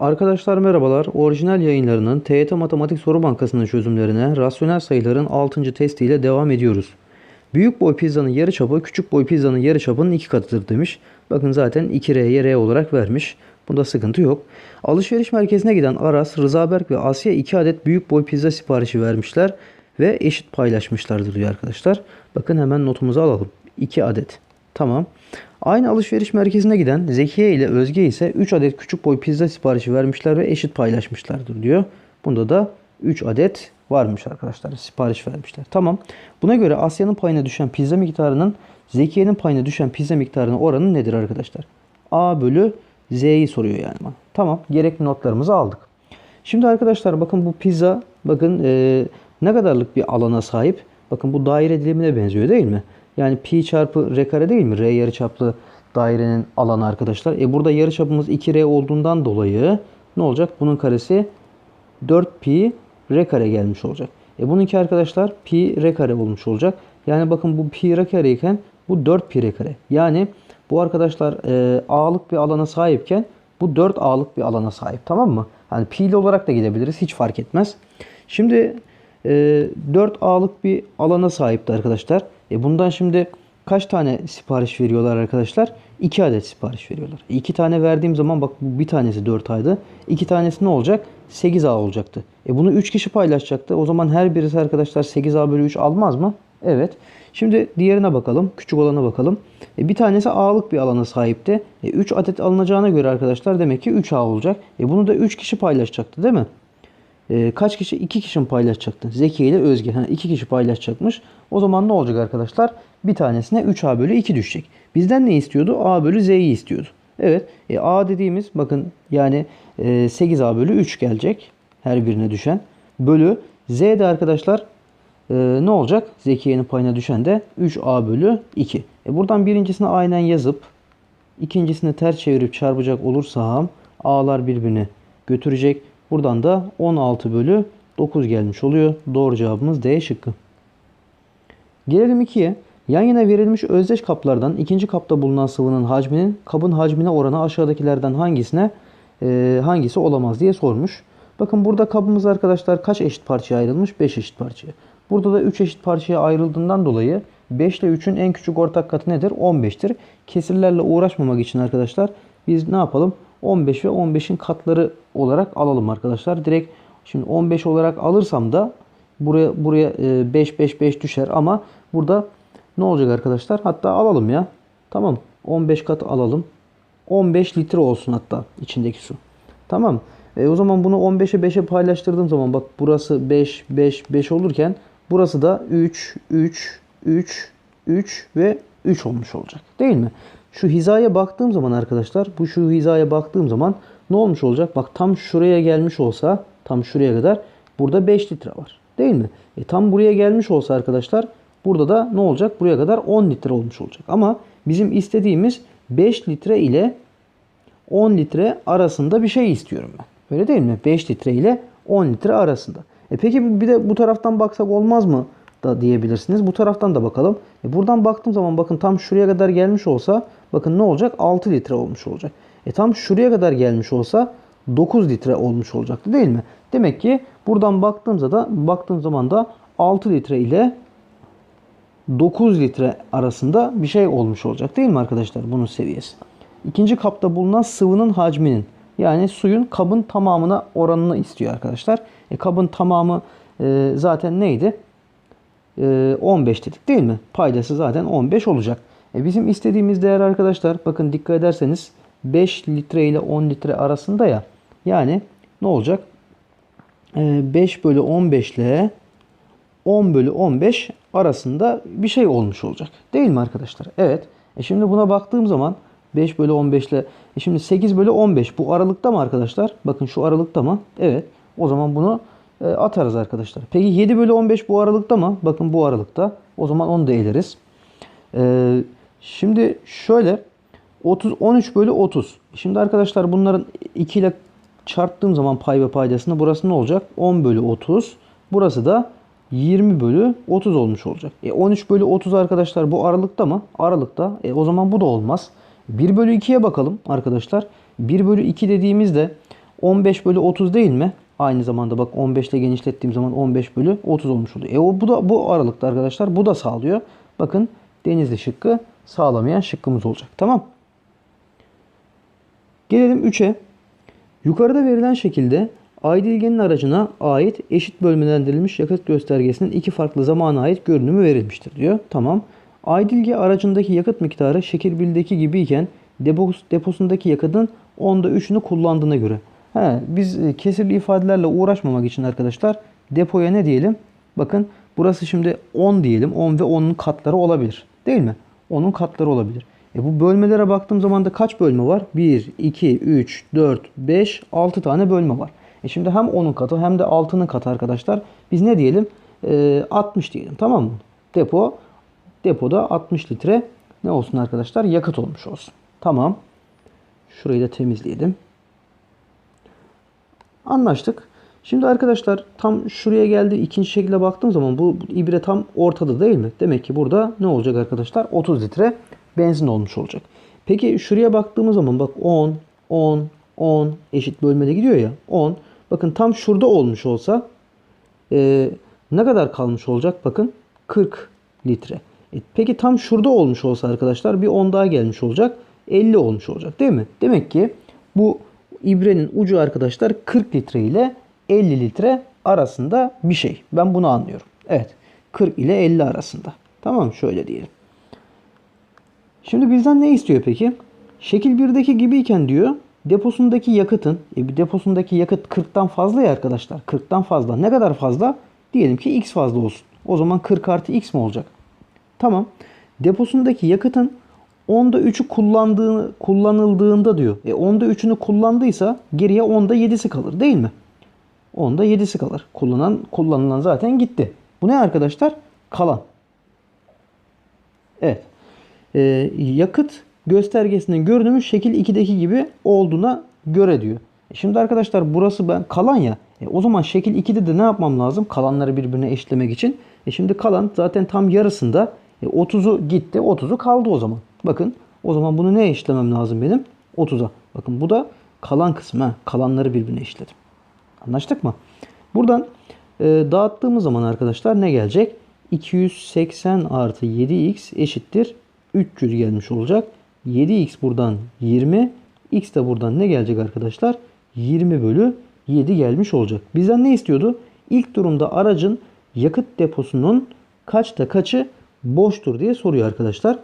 Arkadaşlar merhabalar. Orijinal yayınlarının TYT Matematik Soru Bankası'nın çözümlerine rasyonel sayıların 6. testiyle devam ediyoruz. Büyük boy pizzanın yarıçapı küçük boy pizzanın yarıçapının iki katıdır demiş. Bakın zaten 2R'ye R olarak vermiş. Bunda sıkıntı yok. Alışveriş merkezine giden Aras, Rızaberk ve Asya 2 adet büyük boy pizza siparişi vermişler ve eşit paylaşmışlardır diyor arkadaşlar. Bakın hemen notumuzu alalım. 2 adet. Tamam. Aynı alışveriş merkezine giden Zekiye ile Özge ise 3 adet küçük boy pizza siparişi vermişler ve eşit paylaşmışlardır diyor. Bunda da 3 adet varmış arkadaşlar. Sipariş vermişler. Tamam. Buna göre Asya'nın payına düşen pizza miktarının Zekiye'nin payına düşen pizza miktarının oranı nedir arkadaşlar? A bölü Z'yi soruyor yani bana. Tamam. Gerekli notlarımızı aldık. Şimdi arkadaşlar bakın bu pizza bakın eee, ne kadarlık bir alana sahip? Bakın bu daire dilimine benziyor değil mi? Yani pi çarpı r kare değil mi? R yarıçaplı dairenin alanı arkadaşlar. E burada yarıçapımız 2r olduğundan dolayı ne olacak? Bunun karesi 4 pi r kare gelmiş olacak. E bununki arkadaşlar pi r kare olmuş olacak. Yani bakın bu pi r kare iken bu 4 pi r kare. Yani bu arkadaşlar e, a'lık bir alana sahipken bu 4 a'lık bir alana sahip tamam mı? Hani pi'li olarak da gidebiliriz hiç fark etmez. Şimdi e, 4 a'lık bir alana sahipti arkadaşlar. E bundan şimdi kaç tane sipariş veriyorlar arkadaşlar? 2 adet sipariş veriyorlar. 2 tane verdiğim zaman bak bir tanesi 4 aydı. 2 tanesi ne olacak? 8A olacaktı. E bunu 3 kişi paylaşacaktı. O zaman her birisi arkadaşlar 8A bölü 3 almaz mı? Evet. Şimdi diğerine bakalım. Küçük olana bakalım. E bir tanesi A'lık bir alana sahipti. E 3 adet alınacağına göre arkadaşlar demek ki 3A olacak. E bunu da 3 kişi paylaşacaktı değil mi? E, kaç kişi? 2 kişi mi paylaşacaktı? Zeki ile Özge. Ha, 2 kişi paylaşacakmış. O zaman ne olacak arkadaşlar? Bir tanesine 3A bölü 2 düşecek. Bizden ne istiyordu? A bölü Z'yi istiyordu. Evet. E, A dediğimiz bakın yani e, 8A bölü 3 gelecek. Her birine düşen. Bölü Z de arkadaşlar e, ne olacak? Zekiye'nin payına düşen de 3A bölü 2. E, buradan birincisini aynen yazıp ikincisini ters çevirip çarpacak olursam A'lar birbirini götürecek. Buradan da 16 bölü 9 gelmiş oluyor. Doğru cevabımız D şıkkı. Gelelim 2'ye. Yan yana verilmiş özdeş kaplardan ikinci kapta bulunan sıvının hacminin kabın hacmine oranı aşağıdakilerden hangisine e, hangisi olamaz diye sormuş. Bakın burada kabımız arkadaşlar kaç eşit parçaya ayrılmış? 5 eşit parçaya. Burada da 3 eşit parçaya ayrıldığından dolayı 5 ile 3'ün en küçük ortak katı nedir? 15'tir. Kesirlerle uğraşmamak için arkadaşlar biz ne yapalım? 15 ve 15'in katları olarak alalım arkadaşlar. Direkt şimdi 15 olarak alırsam da buraya buraya e, 5 5 5 düşer ama burada ne olacak arkadaşlar? Hatta alalım ya. Tamam. 15 kat alalım. 15 litre olsun hatta içindeki su. Tamam. E, o zaman bunu 15'e 5'e paylaştırdığım zaman bak burası 5 5 5 olurken burası da 3 3 3 3 ve 3 olmuş olacak. Değil mi? Şu hizaya baktığım zaman arkadaşlar bu şu hizaya baktığım zaman ne olmuş olacak? Bak tam şuraya gelmiş olsa tam şuraya kadar burada 5 litre var. Değil mi? E, tam buraya gelmiş olsa arkadaşlar burada da ne olacak? Buraya kadar 10 litre olmuş olacak. Ama bizim istediğimiz 5 litre ile 10 litre arasında bir şey istiyorum ben. Öyle değil mi? 5 litre ile 10 litre arasında. E peki bir de bu taraftan baksak olmaz mı da diyebilirsiniz. Bu taraftan da bakalım. E buradan baktığım zaman bakın tam şuraya kadar gelmiş olsa bakın ne olacak? 6 litre olmuş olacak. E tam şuraya kadar gelmiş olsa 9 litre olmuş olacaktı değil mi? Demek ki buradan baktığımızda da baktığım zaman da 6 litre ile 9 litre arasında bir şey olmuş olacak değil mi arkadaşlar bunun seviyesi? İkinci kapta bulunan sıvının hacminin yani suyun kabın tamamına oranını istiyor arkadaşlar. E, kabın tamamı e, zaten neydi? E, 15 dedik değil mi? Paydası zaten 15 olacak. E, bizim istediğimiz değer arkadaşlar bakın dikkat ederseniz 5 litre ile 10 litre arasında ya. Yani ne olacak? E, 5 bölü 15 ile 10 bölü 15 arasında bir şey olmuş olacak. Değil mi arkadaşlar? Evet. E şimdi buna baktığım zaman 5 bölü 15 ile e şimdi 8 bölü 15 bu aralıkta mı arkadaşlar? Bakın şu aralıkta mı? Evet. O zaman bunu e, atarız arkadaşlar. Peki 7 bölü 15 bu aralıkta mı? Bakın bu aralıkta. O zaman onu da eleriz. E, şimdi şöyle 30 13 bölü 30. Şimdi arkadaşlar bunların 2 ile çarptığım zaman pay ve paydasını burası ne olacak? 10 bölü 30. Burası da 20 bölü 30 olmuş olacak. E 13 bölü 30 arkadaşlar bu aralıkta mı? Aralıkta. E o zaman bu da olmaz. 1 bölü 2'ye bakalım arkadaşlar. 1 bölü 2 dediğimizde 15 bölü 30 değil mi? Aynı zamanda bak 15 ile genişlettiğim zaman 15 bölü 30 olmuş oluyor. E o bu da bu aralıkta arkadaşlar bu da sağlıyor. Bakın denizli şıkkı sağlamayan şıkkımız olacak. Tamam. Gelelim 3'e. Yukarıda verilen şekilde Aydilge'nin aracına ait eşit bölmelendirilmiş yakıt göstergesinin iki farklı zamana ait görünümü verilmiştir diyor. Tamam. Aydilge aracındaki yakıt miktarı şekil bildeki gibiyken depos, deposundaki yakıtın onda 3'ünü kullandığına göre. He, biz e, kesirli ifadelerle uğraşmamak için arkadaşlar depoya ne diyelim? Bakın burası şimdi 10 diyelim. 10 ve 10'un katları olabilir. Değil mi? 10'un katları olabilir. E bu bölmelere baktığım zaman da kaç bölme var? 1, 2, 3, 4, 5, 6 tane bölme var. E şimdi hem 10'un katı hem de 6'nın katı arkadaşlar. Biz ne diyelim? E, 60 diyelim. Tamam mı? Depo depoda 60 litre ne olsun arkadaşlar? Yakıt olmuş olsun. Tamam. Şurayı da temizleyelim. Anlaştık. Şimdi arkadaşlar tam şuraya geldi. ikinci şekilde baktığım zaman bu ibre tam ortada değil mi? Demek ki burada ne olacak arkadaşlar? 30 litre benzin olmuş olacak. Peki şuraya baktığımız zaman bak 10, 10, 10 eşit bölmede gidiyor ya. 10. Bakın tam şurada olmuş olsa e, ne kadar kalmış olacak? Bakın 40 litre. E, peki tam şurada olmuş olsa arkadaşlar bir 10 daha gelmiş olacak. 50 olmuş olacak değil mi? Demek ki bu ibrenin ucu arkadaşlar 40 litre ile 50 litre arasında bir şey. Ben bunu anlıyorum. Evet. 40 ile 50 arasında. Tamam şöyle diyelim. Şimdi bizden ne istiyor peki? Şekil 1'deki gibiyken diyor deposundaki yakıtın e deposundaki yakıt 40'tan fazla ya arkadaşlar. 40'tan fazla. Ne kadar fazla? Diyelim ki x fazla olsun. O zaman 40 artı x mi olacak? Tamam. Deposundaki yakıtın onda 3'ü kullandığı, kullanıldığında diyor. E onda 3'ünü kullandıysa geriye onda 7'si kalır değil mi? Onda 7'si kalır. Kullanan, kullanılan zaten gitti. Bu ne arkadaşlar? Kalan. Evet. Ee, yakıt göstergesinin görünümü şekil 2'deki gibi olduğuna göre diyor. E Şimdi arkadaşlar burası ben kalan ya. E o zaman şekil 2'de de ne yapmam lazım? Kalanları birbirine eşitlemek için. E şimdi kalan zaten tam yarısında. E 30'u gitti. 30'u kaldı o zaman. Bakın o zaman bunu ne eşitlemem lazım benim? 30'a. Bakın bu da kalan kısmı. ha. Kalanları birbirine eşitledim. Anlaştık mı? Buradan e, dağıttığımız zaman arkadaşlar ne gelecek? 280 artı 7x eşittir 300 gelmiş olacak. 7x buradan 20. X de buradan ne gelecek arkadaşlar? 20 bölü 7 gelmiş olacak. Bizden ne istiyordu? İlk durumda aracın yakıt deposunun kaçta kaçı boştur diye soruyor arkadaşlar.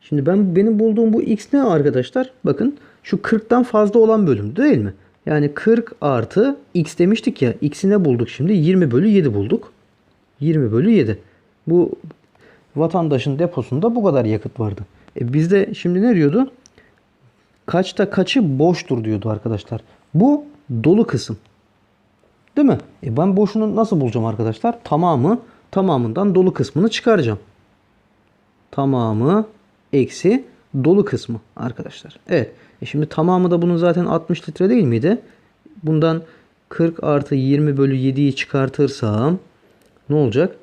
Şimdi ben benim bulduğum bu x ne arkadaşlar? Bakın şu 40'tan fazla olan bölümdü değil mi? Yani 40 artı x demiştik ya. X'i ne bulduk şimdi? 20 bölü 7 bulduk. 20 bölü 7. Bu vatandaşın deposunda bu kadar yakıt vardı. E bizde şimdi ne diyordu? Kaçta kaçı boştur diyordu arkadaşlar. Bu dolu kısım. Değil mi? E ben boşunu nasıl bulacağım arkadaşlar? Tamamı tamamından dolu kısmını çıkaracağım. Tamamı eksi dolu kısmı arkadaşlar. Evet. E şimdi tamamı da bunun zaten 60 litre değil miydi? Bundan 40 artı 20 bölü 7'yi çıkartırsam ne olacak?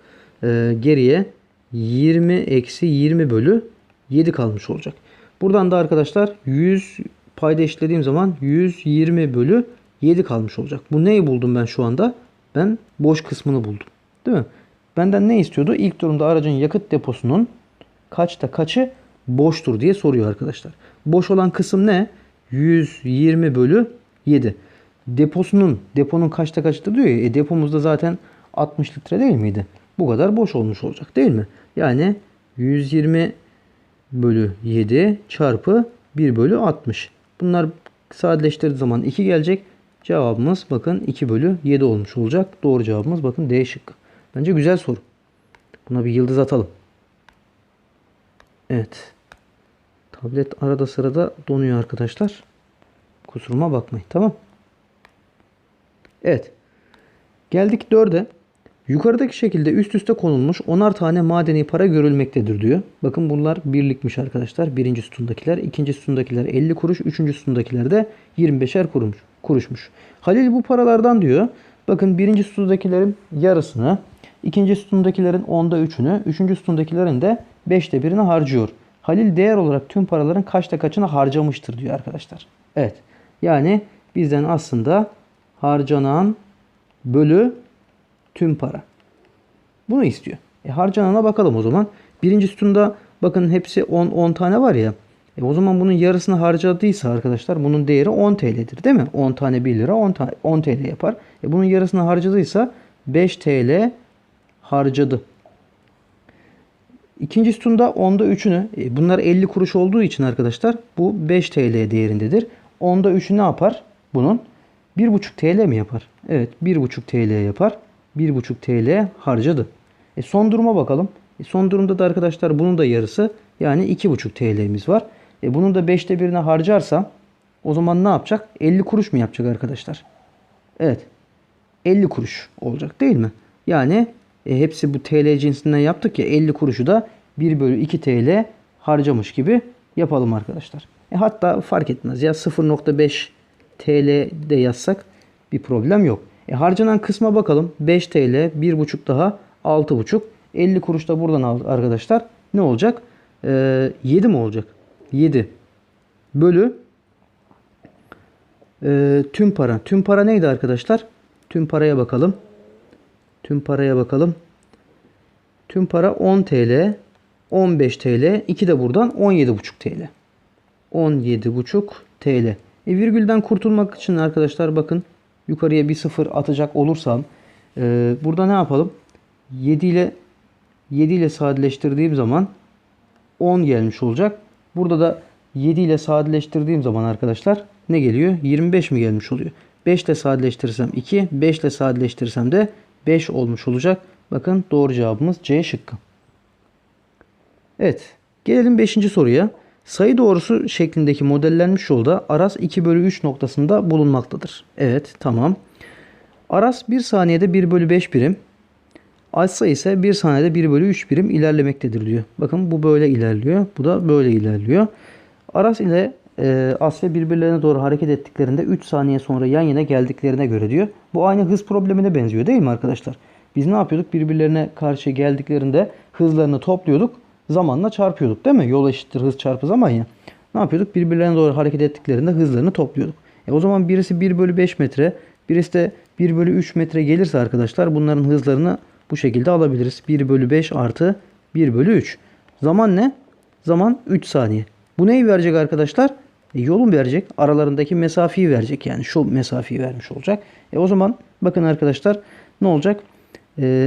Ee, geriye 20 eksi 20 bölü 7 kalmış olacak. Buradan da arkadaşlar 100 payda eşitlediğim zaman 120 bölü 7 kalmış olacak. Bu neyi buldum ben şu anda? Ben boş kısmını buldum. Değil mi? Benden ne istiyordu? İlk durumda aracın yakıt deposunun kaçta kaçı boştur diye soruyor arkadaşlar. Boş olan kısım ne? 120 bölü 7. Deposunun, deponun kaçta kaçtır diyor ya. E depomuzda zaten 60 litre değil miydi? Bu kadar boş olmuş olacak değil mi? Yani 120 bölü 7 çarpı 1 bölü 60. Bunlar sadeleştirdiği zaman 2 gelecek. Cevabımız bakın 2 bölü 7 olmuş olacak. Doğru cevabımız bakın D şıkkı. Bence güzel soru. Buna bir yıldız atalım. Evet. Tablet arada sırada donuyor arkadaşlar. Kusuruma bakmayın. Tamam. Evet. Geldik 4'e. Yukarıdaki şekilde üst üste konulmuş 10'ar tane madeni para görülmektedir diyor. Bakın bunlar birlikmiş arkadaşlar. Birinci sütundakiler, ikinci sütundakiler 50 kuruş, üçüncü sütundakiler de 25'er kurumuş, kuruşmuş. Halil bu paralardan diyor. Bakın birinci sütundakilerin yarısını, ikinci sütundakilerin onda üçünü, üçüncü sütundakilerin de beşte birini harcıyor. Halil değer olarak tüm paraların kaçta kaçını harcamıştır diyor arkadaşlar. Evet. Yani bizden aslında harcanan bölü tüm para. Bunu istiyor. E harcanana bakalım o zaman. Birinci sütunda bakın hepsi 10 10 tane var ya. E o zaman bunun yarısını harcadıysa arkadaşlar bunun değeri 10 TL'dir değil mi? 10 tane 1 lira 10, tane, 10 TL yapar. E bunun yarısını harcadıysa 5 TL harcadı. İkinci sütunda 10'da 3'ünü e, bunlar 50 kuruş olduğu için arkadaşlar bu 5 TL değerindedir. 10'da 3'ü ne yapar? Bunun 1,5 TL mi yapar? Evet 1,5 TL yapar. 1,5 TL harcadı. E son duruma bakalım. E son durumda da arkadaşlar bunun da yarısı yani 2,5 TL'miz var. E bunun da 5'te birini harcarsam o zaman ne yapacak? 50 kuruş mu yapacak arkadaşlar? Evet. 50 kuruş olacak değil mi? Yani e, hepsi bu TL cinsinden yaptık ya 50 kuruşu da 1 bölü 2 TL harcamış gibi yapalım arkadaşlar. E, hatta fark etmez ya 0.5 TL de yazsak bir problem yok. E, harcanan kısma bakalım. 5 TL 1.5 daha 6.5 50 kuruş da buradan aldık arkadaşlar. Ne olacak? E, 7 mi olacak? 7 bölü e, tüm para. Tüm para neydi arkadaşlar? Tüm paraya bakalım. Tüm paraya bakalım. Tüm para 10 TL, 15 TL, 2 de buradan 17,5 TL. 17,5 TL. E, virgülden kurtulmak için arkadaşlar bakın yukarıya bir sıfır atacak olursam e, burada ne yapalım? 7 ile 7 ile sadeleştirdiğim zaman 10 gelmiş olacak. Burada da 7 ile sadeleştirdiğim zaman arkadaşlar ne geliyor? 25 mi gelmiş oluyor? 5 ile sadeleştirirsem 2, 5 ile sadeleştirirsem de 5 olmuş olacak. Bakın doğru cevabımız C şıkkı. Evet. Gelelim 5. soruya. Sayı doğrusu şeklindeki modellenmiş yolda Aras 2 bölü 3 noktasında bulunmaktadır. Evet tamam. Aras 1 saniyede 1 bölü 5 birim. Asya ise 1 saniyede 1 bölü 3 birim ilerlemektedir diyor. Bakın bu böyle ilerliyor. Bu da böyle ilerliyor. Aras ile e, Asya birbirlerine doğru hareket ettiklerinde 3 saniye sonra yan yana geldiklerine göre diyor. Bu aynı hız problemine benziyor değil mi arkadaşlar? Biz ne yapıyorduk? Birbirlerine karşı geldiklerinde hızlarını topluyorduk. Zamanla çarpıyorduk değil mi? Yol eşittir hız çarpı zaman ya. Ne yapıyorduk? Birbirlerine doğru hareket ettiklerinde hızlarını topluyorduk. E o zaman birisi 1 bölü 5 metre, birisi de 1 bölü 3 metre gelirse arkadaşlar bunların hızlarını bu şekilde alabiliriz. 1 bölü 5 artı 1 bölü 3. Zaman ne? Zaman 3 saniye. Bu neyi verecek arkadaşlar? E, yolun verecek. Aralarındaki mesafeyi verecek. Yani şu mesafeyi vermiş olacak. E o zaman bakın arkadaşlar ne olacak?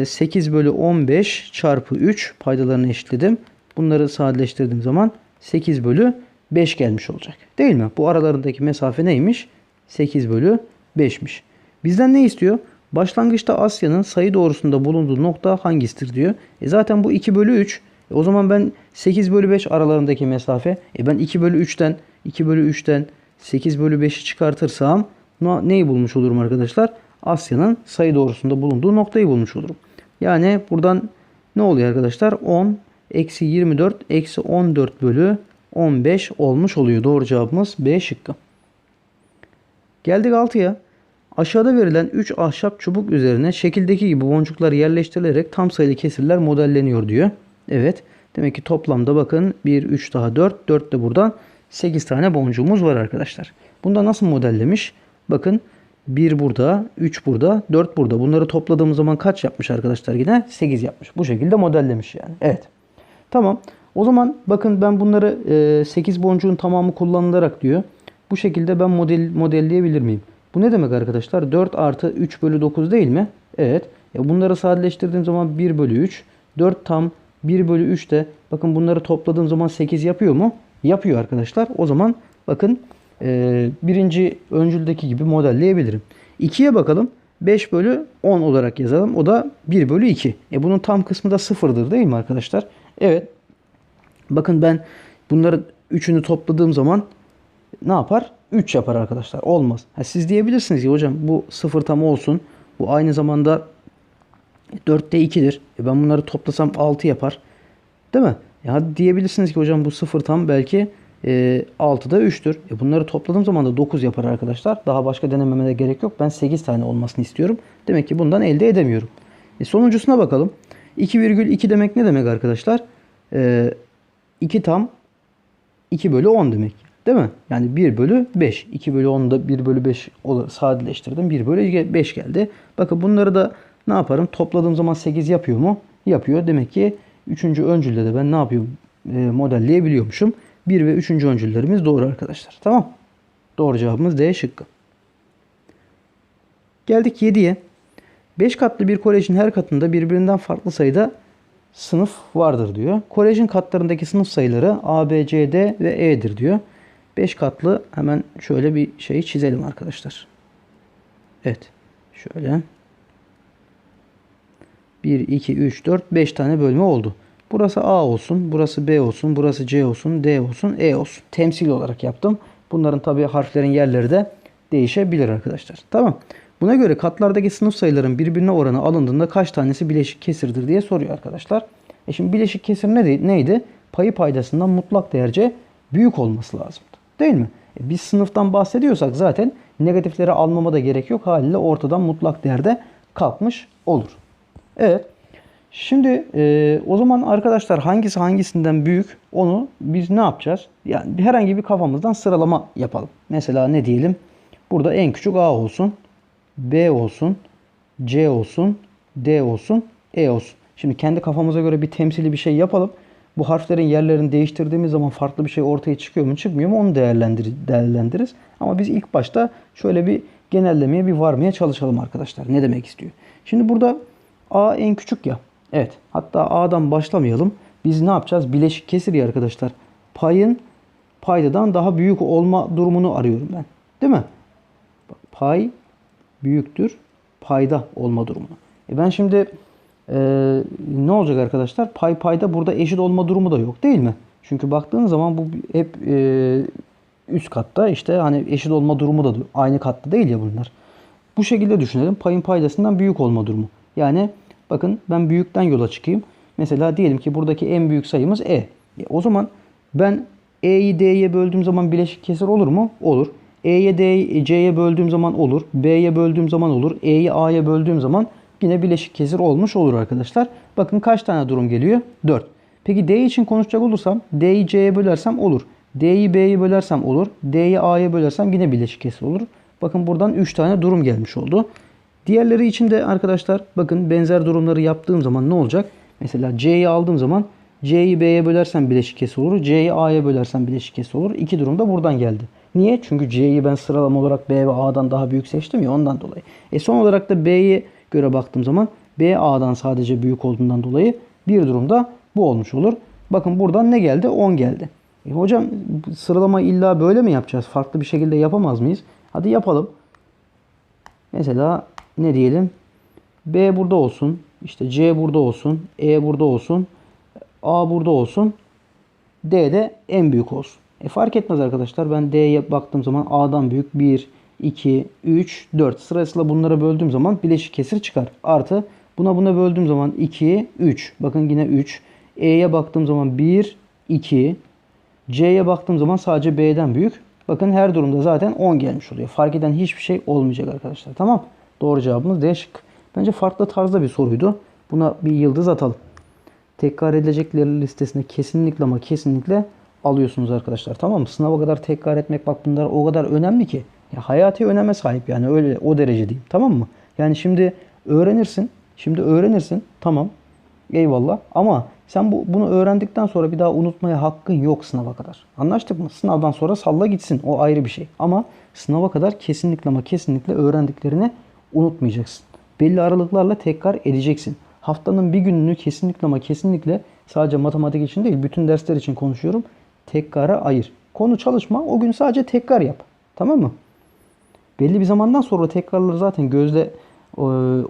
8 bölü 15 çarpı 3 paydalarını eşitledim. Bunları sadeleştirdiğim zaman 8 bölü 5 gelmiş olacak. Değil mi? Bu aralarındaki mesafe neymiş? 8 bölü 5'miş. Bizden ne istiyor? Başlangıçta Asya'nın sayı doğrusunda bulunduğu nokta hangisidir diyor. E zaten bu 2 bölü 3. E o zaman ben 8 bölü 5 aralarındaki mesafe. E ben 2 bölü 3'ten 2 bölü 3'ten 8 bölü 5'i çıkartırsam neyi bulmuş olurum arkadaşlar? Asya'nın sayı doğrusunda bulunduğu noktayı bulmuş olurum. Yani buradan ne oluyor arkadaşlar? 10 eksi 24 eksi 14 bölü 15 olmuş oluyor. Doğru cevabımız B şıkkı. Geldik 6'ya. Aşağıda verilen 3 ahşap çubuk üzerine şekildeki gibi boncuklar yerleştirilerek tam sayılı kesirler modelleniyor diyor. Evet. Demek ki toplamda bakın 1, 3 daha 4. 4 de buradan 8 tane boncuğumuz var arkadaşlar. Bunda nasıl modellemiş? Bakın 1 burada, 3 burada, 4 burada. Bunları topladığımız zaman kaç yapmış arkadaşlar yine? 8 yapmış. Bu şekilde modellemiş yani. Evet. Tamam. O zaman bakın ben bunları 8 boncuğun tamamı kullanılarak diyor. Bu şekilde ben model modelleyebilir miyim? Bu ne demek arkadaşlar? 4 artı 3 bölü 9 değil mi? Evet. E bunları sadeleştirdiğim zaman 1 bölü 3. 4 tam 1 bölü 3 de bakın bunları topladığım zaman 8 yapıyor mu? Yapıyor arkadaşlar. O zaman bakın e, birinci öncüldeki gibi modelleyebilirim. 2'ye bakalım. 5 bölü 10 olarak yazalım. O da 1 bölü 2. E bunun tam kısmı da sıfırdır değil mi arkadaşlar? Evet. Bakın ben bunları üçünü topladığım zaman ne yapar? 3 yapar arkadaşlar. Olmaz. Ha, siz diyebilirsiniz ki hocam bu sıfır tam olsun. Bu aynı zamanda 4'te 2'dir. E ben bunları toplasam 6 yapar. Değil mi? Ya diyebilirsiniz ki hocam bu sıfır tam belki e, 6'da 3'tür. E bunları topladığım zaman da 9 yapar arkadaşlar. Daha başka denememe de gerek yok. Ben 8 tane olmasını istiyorum. Demek ki bundan elde edemiyorum. E sonuncusuna bakalım. 2,2 demek ne demek arkadaşlar? E, 2 tam 2 bölü 10 demek. Değil mi? Yani 1 bölü 5. 2 bölü 10'da 1 bölü 5 olur. Sadeleştirdim. 1 bölü 5 geldi. Bakın bunları da ne yaparım? Topladığım zaman 8 yapıyor mu? Yapıyor. Demek ki 3. öncülde de ben ne yapıyorum? E, modelleyebiliyormuşum. 1 ve 3. öncüllerimiz doğru arkadaşlar. Tamam. Doğru cevabımız D şıkkı. Geldik 7'ye. 5 katlı bir kolejin her katında birbirinden farklı sayıda sınıf vardır diyor. Kolejin katlarındaki sınıf sayıları A, B, C, D ve E'dir diyor. 5 katlı hemen şöyle bir şeyi çizelim arkadaşlar. Evet. Şöyle. 1, 2, 3, 4, 5 tane bölme oldu. Burası A olsun, burası B olsun, burası C olsun, D olsun, E olsun. Temsil olarak yaptım. Bunların tabi harflerin yerleri de değişebilir arkadaşlar. Tamam. Buna göre katlardaki sınıf sayıların birbirine oranı alındığında kaç tanesi bileşik kesirdir diye soruyor arkadaşlar. E şimdi bileşik kesir neydi? neydi? Payı paydasından mutlak değerce büyük olması lazımdı. Değil mi? E biz sınıftan bahsediyorsak zaten negatifleri almama da gerek yok. Haliyle ortadan mutlak değerde kalkmış olur. Evet. Şimdi e, o zaman arkadaşlar hangisi hangisinden büyük onu biz ne yapacağız? Yani herhangi bir kafamızdan sıralama yapalım. Mesela ne diyelim? Burada en küçük A olsun. B olsun. C olsun. D olsun. E olsun. Şimdi kendi kafamıza göre bir temsili bir şey yapalım. Bu harflerin yerlerini değiştirdiğimiz zaman farklı bir şey ortaya çıkıyor mu çıkmıyor mu onu değerlendir değerlendiririz. Ama biz ilk başta şöyle bir genellemeye bir varmaya çalışalım arkadaşlar. Ne demek istiyor? Şimdi burada A en küçük ya. Evet. Hatta A'dan başlamayalım. Biz ne yapacağız? Bileşik kesir ya arkadaşlar. Payın paydadan daha büyük olma durumunu arıyorum ben. Değil mi? Pay büyüktür payda olma durumunu. E ben şimdi e, ne olacak arkadaşlar? Pay payda burada eşit olma durumu da yok değil mi? Çünkü baktığın zaman bu hep e, üst katta işte hani eşit olma durumu da aynı katta değil ya bunlar. Bu şekilde düşünelim. Payın paydasından büyük olma durumu. Yani bakın ben büyükten yola çıkayım. Mesela diyelim ki buradaki en büyük sayımız E. e o zaman ben E'yi D'ye böldüğüm zaman bileşik kesir olur mu? Olur. E'ye D'ye C'ye böldüğüm zaman olur. B'ye böldüğüm zaman olur. E'yi A'ya böldüğüm zaman yine bileşik kesir olmuş olur arkadaşlar. Bakın kaç tane durum geliyor? 4. Peki D için konuşacak olursam D'yi C'ye bölersem olur. D'yi B'ye bölersem olur. D'yi A'ya bölersem yine bileşik kesir olur. Bakın buradan 3 tane durum gelmiş oldu. Diğerleri için de arkadaşlar bakın benzer durumları yaptığım zaman ne olacak? Mesela C'yi aldığım zaman C'yi B'ye bölersem bileşik kesir olur. C'yi A'ya bölersem bileşik kesir olur. İki durum da buradan geldi. Niye? Çünkü C'yi ben sıralama olarak B ve A'dan daha büyük seçtim ya ondan dolayı. E son olarak da B'ye göre baktığım zaman B A'dan sadece büyük olduğundan dolayı bir durumda bu olmuş olur. Bakın buradan ne geldi? 10 geldi. E hocam sıralama illa böyle mi yapacağız? Farklı bir şekilde yapamaz mıyız? Hadi yapalım. Mesela ne diyelim? B burada olsun. İşte C burada olsun. E burada olsun. A burada olsun. D de en büyük olsun. E fark etmez arkadaşlar. Ben D'ye baktığım zaman A'dan büyük 1, 2, 3, 4 sırasıyla bunlara böldüğüm zaman bileşik kesir çıkar. Artı buna buna böldüğüm zaman 2, 3. Bakın yine 3. E'ye baktığım zaman 1, 2. C'ye baktığım zaman sadece B'den büyük. Bakın her durumda zaten 10 gelmiş oluyor. Fark eden hiçbir şey olmayacak arkadaşlar. Tamam. Doğru cevabımız D şık. Bence farklı tarzda bir soruydu. Buna bir yıldız atalım. Tekrar edilecekler listesine kesinlikle ama kesinlikle alıyorsunuz arkadaşlar. Tamam mı? Sınava kadar tekrar etmek bak bunlar o kadar önemli ki. Ya hayati öneme sahip yani öyle o derece diyeyim. Tamam mı? Yani şimdi öğrenirsin. Şimdi öğrenirsin. Tamam. Eyvallah. Ama sen bu, bunu öğrendikten sonra bir daha unutmaya hakkın yok sınava kadar. Anlaştık mı? Sınavdan sonra salla gitsin. O ayrı bir şey. Ama sınava kadar kesinlikle ama kesinlikle öğrendiklerini unutmayacaksın. Belli aralıklarla tekrar edeceksin. Haftanın bir gününü kesinlikle ama kesinlikle sadece matematik için değil bütün dersler için konuşuyorum. Tekrara ayır. Konu çalışma o gün sadece tekrar yap. Tamam mı? Belli bir zamandan sonra tekrarları zaten gözle e,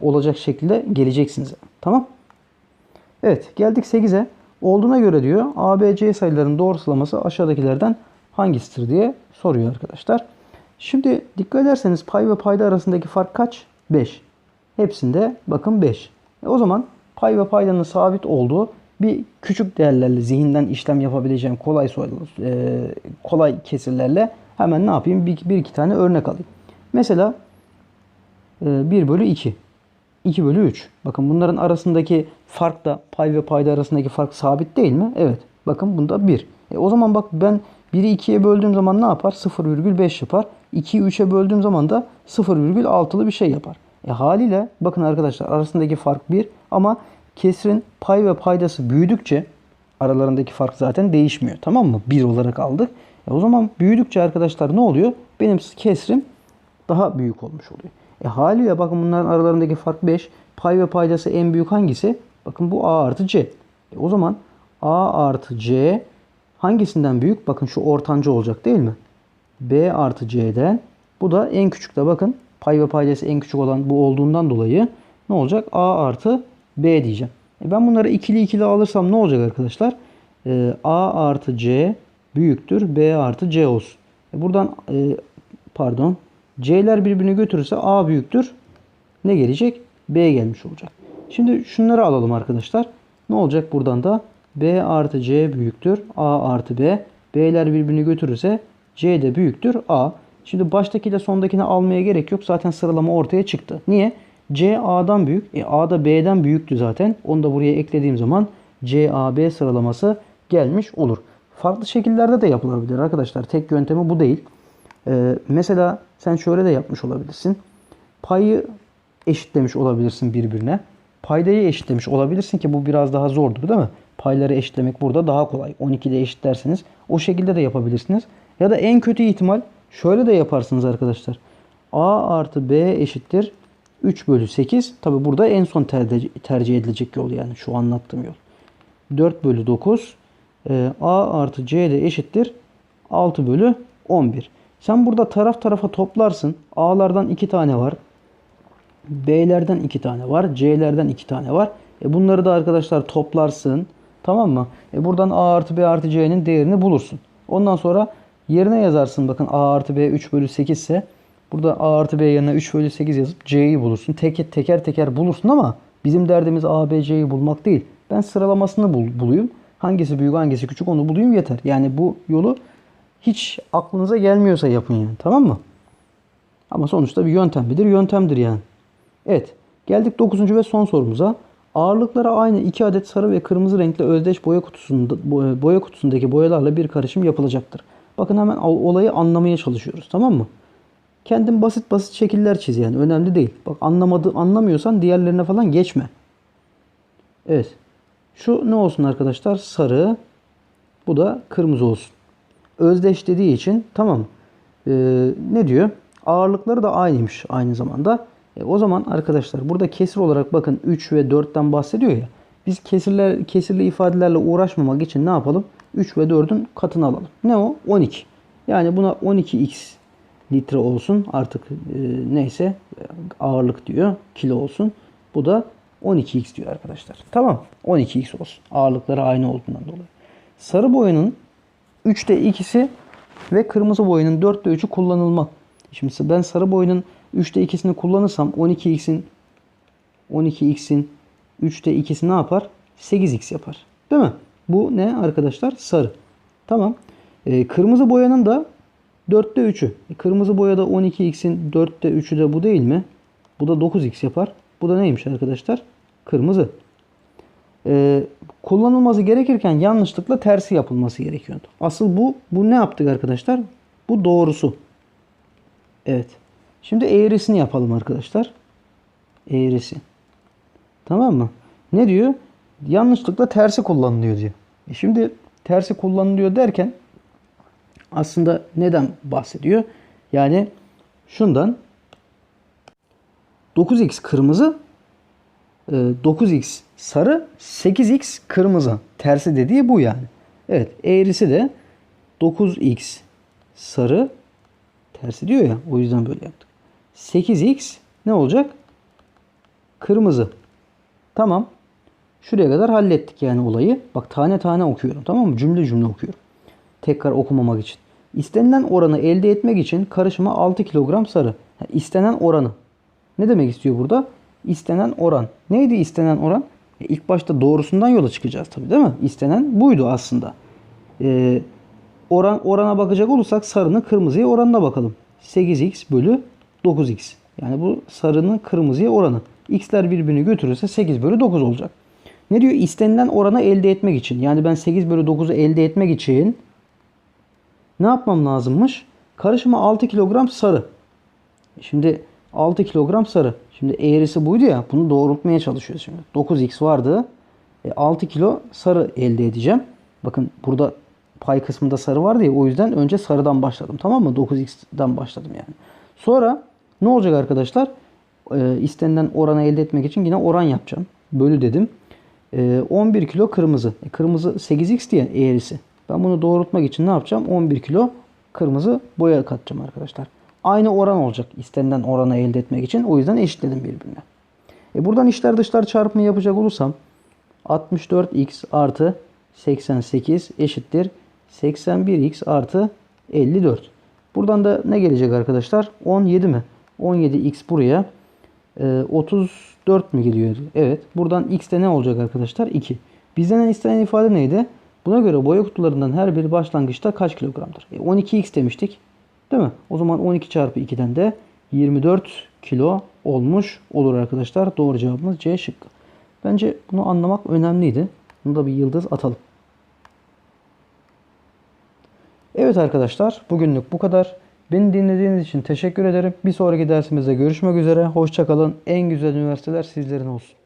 olacak şekilde geleceksiniz. Tamam? Evet geldik 8'e. Olduğuna göre diyor ABC sayıların doğrusulaması aşağıdakilerden hangisidir diye soruyor arkadaşlar. Şimdi dikkat ederseniz pay ve payda arasındaki fark kaç? 5. Hepsinde bakın 5. E o zaman pay ve paydanın sabit olduğu bir küçük değerlerle zihinden işlem yapabileceğim kolay e, kolay kesirlerle hemen ne yapayım? Bir, bir iki tane örnek alayım. Mesela e, 1 bölü 2. 2 bölü 3. Bakın bunların arasındaki fark da pay ve payda arasındaki fark sabit değil mi? Evet. Bakın bunda 1. E o zaman bak ben 1'i 2'ye böldüğüm zaman ne yapar? 0,5 yapar. 2'yi 3'e böldüğüm zaman da 0,6'lı bir şey yapar. E haliyle bakın arkadaşlar arasındaki fark 1 ama kesrin pay ve paydası büyüdükçe aralarındaki fark zaten değişmiyor. Tamam mı? 1 olarak aldık. E o zaman büyüdükçe arkadaşlar ne oluyor? Benim kesrim daha büyük olmuş oluyor. E haliyle bakın bunların aralarındaki fark 5. Pay ve paydası en büyük hangisi? Bakın bu A artı C. E o zaman A artı C hangisinden büyük? Bakın şu ortancı olacak değil mi? B artı C'den. Bu da en küçük de bakın pay ve paydası en küçük olan bu olduğundan dolayı ne olacak? A artı B diyeceğim. E ben bunları ikili ikili alırsam ne olacak arkadaşlar? E, A artı C büyüktür B artı C olsun. E buradan e, pardon C'ler birbirini götürürse A büyüktür. Ne gelecek? B gelmiş olacak. Şimdi şunları alalım arkadaşlar. Ne olacak buradan da? B artı C büyüktür. A artı B. B'ler birbirini götürürse C de büyüktür A. Şimdi baştakiyle sondakini almaya gerek yok. Zaten sıralama ortaya çıktı. Niye? C A'dan büyük. E, A da B'den büyüktü zaten. Onu da buraya eklediğim zaman C A B sıralaması gelmiş olur. Farklı şekillerde de yapılabilir arkadaşlar. Tek yöntemi bu değil. Ee, mesela sen şöyle de yapmış olabilirsin. Payı eşitlemiş olabilirsin birbirine. Paydayı eşitlemiş olabilirsin ki bu biraz daha zordur değil mi? Payları eşitlemek burada daha kolay. 12'de eşitlerseniz o şekilde de yapabilirsiniz. Ya da en kötü ihtimal şöyle de yaparsınız arkadaşlar. A artı B eşittir 3 bölü 8. Tabi burada en son tercih, edilecek yol yani şu anlattığım yol. 4 bölü 9. Ee, A artı C de eşittir 6 bölü 11. Sen burada taraf tarafa toplarsın. A'lardan 2 tane var. B'lerden 2 tane var. C'lerden 2 tane var. E bunları da arkadaşlar toplarsın. Tamam mı? E buradan A artı B artı C'nin değerini bulursun. Ondan sonra yerine yazarsın. Bakın A artı B 3 bölü 8 ise burada A artı B yerine 3 bölü 8 yazıp C'yi bulursun. Tek, teker teker bulursun ama bizim derdimiz A, B, C'yi bulmak değil. Ben sıralamasını bul, bulayım. Hangisi büyük hangisi küçük onu bulayım yeter. Yani bu yolu hiç aklınıza gelmiyorsa yapın yani. Tamam mı? Ama sonuçta bir yöntem midir? Yöntemdir yani. Evet. Geldik 9. ve son sorumuza. Ağırlıkları aynı 2 adet sarı ve kırmızı renkli özdeş boya kutusunda boya kutusundaki boyalarla bir karışım yapılacaktır. Bakın hemen olayı anlamaya çalışıyoruz. Tamam mı? Kendin basit basit şekiller çiz yani. Önemli değil. Bak anlamadı anlamıyorsan diğerlerine falan geçme. Evet. Şu ne olsun arkadaşlar? Sarı. Bu da kırmızı olsun. Özdeş dediği için tamam. Ee, ne diyor? Ağırlıkları da aynıymış aynı zamanda. E, o zaman arkadaşlar burada kesir olarak bakın 3 ve 4'ten bahsediyor ya. Biz kesirler, kesirli ifadelerle uğraşmamak için ne yapalım? 3 ve 4'ün katını alalım. Ne o? 12. Yani buna 12x litre olsun. Artık e, neyse ağırlık diyor. Kilo olsun. Bu da 12x diyor arkadaşlar. Tamam. 12x olsun. Ağırlıkları aynı olduğundan dolayı. Sarı boyanın 3'te 2'si ve kırmızı boyanın 4'te 3'ü kullanılma. Şimdi ben sarı boyanın 3'te 2'sini kullanırsam 12x'in 12x'in 3'te 2'si ne yapar? 8x yapar. Değil mi? Bu ne arkadaşlar? Sarı. Tamam. Ee, kırmızı boyanın da 4'te 3'ü. E, kırmızı boyada 12x'in 4'te 3'ü de bu değil mi? Bu da 9x yapar. Bu da neymiş arkadaşlar? Kırmızı. Ee, kullanılması gerekirken yanlışlıkla tersi yapılması gerekiyordu. Asıl bu. Bu ne yaptık arkadaşlar? Bu doğrusu. Evet. Şimdi eğrisini yapalım arkadaşlar. Eğrisi. Tamam mı? Ne diyor? Yanlışlıkla tersi kullanılıyor diyor. E şimdi tersi kullanılıyor derken aslında neden bahsediyor? Yani şundan 9x kırmızı 9x e, sarı 8x kırmızı. Tersi dediği bu yani. Evet eğrisi de 9x sarı tersi diyor ya o yüzden böyle yaptık. 8x ne olacak? Kırmızı. Tamam. Şuraya kadar hallettik yani olayı. Bak tane tane okuyorum tamam mı? Cümle cümle okuyorum. Tekrar okumamak için. İstenilen oranı elde etmek için karışıma 6 kilogram sarı. Yani istenen oranı. Ne demek istiyor burada? İstenen oran. Neydi istenen oran? E ilk başta doğrusundan yola çıkacağız tabii değil mi? İstenen buydu aslında. Ee, oran orana bakacak olursak sarının kırmızıya oranına bakalım. 8x bölü 9x. Yani bu sarının kırmızıya oranı. X'ler birbirini götürürse 8 bölü 9 olacak. Ne diyor? İstenilen oranı elde etmek için. Yani ben 8 bölü 9'u elde etmek için ne yapmam lazımmış? Karışıma 6 kilogram sarı. Şimdi 6 kilogram sarı. Şimdi eğrisi buydu ya. Bunu doğrultmaya çalışıyoruz şimdi. 9x vardı. E, 6 kilo sarı elde edeceğim. Bakın burada pay kısmında sarı vardı ya. O yüzden önce sarıdan başladım. Tamam mı? 9x'den başladım yani. Sonra ne olacak arkadaşlar? E, istenilen oranı elde etmek için yine oran yapacağım. Bölü dedim. E, 11 kilo kırmızı. E, kırmızı 8x diye eğrisi. Ben bunu doğrultmak için ne yapacağım? 11 kilo kırmızı boya katacağım arkadaşlar. Aynı oran olacak istenilen oranı elde etmek için. O yüzden eşitledim birbirine. E buradan içler dışlar çarpımı yapacak olursam 64x artı 88 eşittir 81x artı 54. Buradan da ne gelecek arkadaşlar? 17 mi? 17x buraya. E, 34 mi geliyor? Evet. Buradan x'te ne olacak arkadaşlar? 2. Bizden istenen ifade neydi? Buna göre boya kutularından her biri başlangıçta kaç kilogramdır? E, 12x demiştik. Değil mi? O zaman 12 çarpı 2'den de 24 kilo olmuş olur arkadaşlar. Doğru cevabımız C şıkkı. Bence bunu anlamak önemliydi. Bunu da bir yıldız atalım. Evet arkadaşlar bugünlük bu kadar. Beni dinlediğiniz için teşekkür ederim. Bir sonraki dersimizde görüşmek üzere. Hoşçakalın. En güzel üniversiteler sizlerin olsun.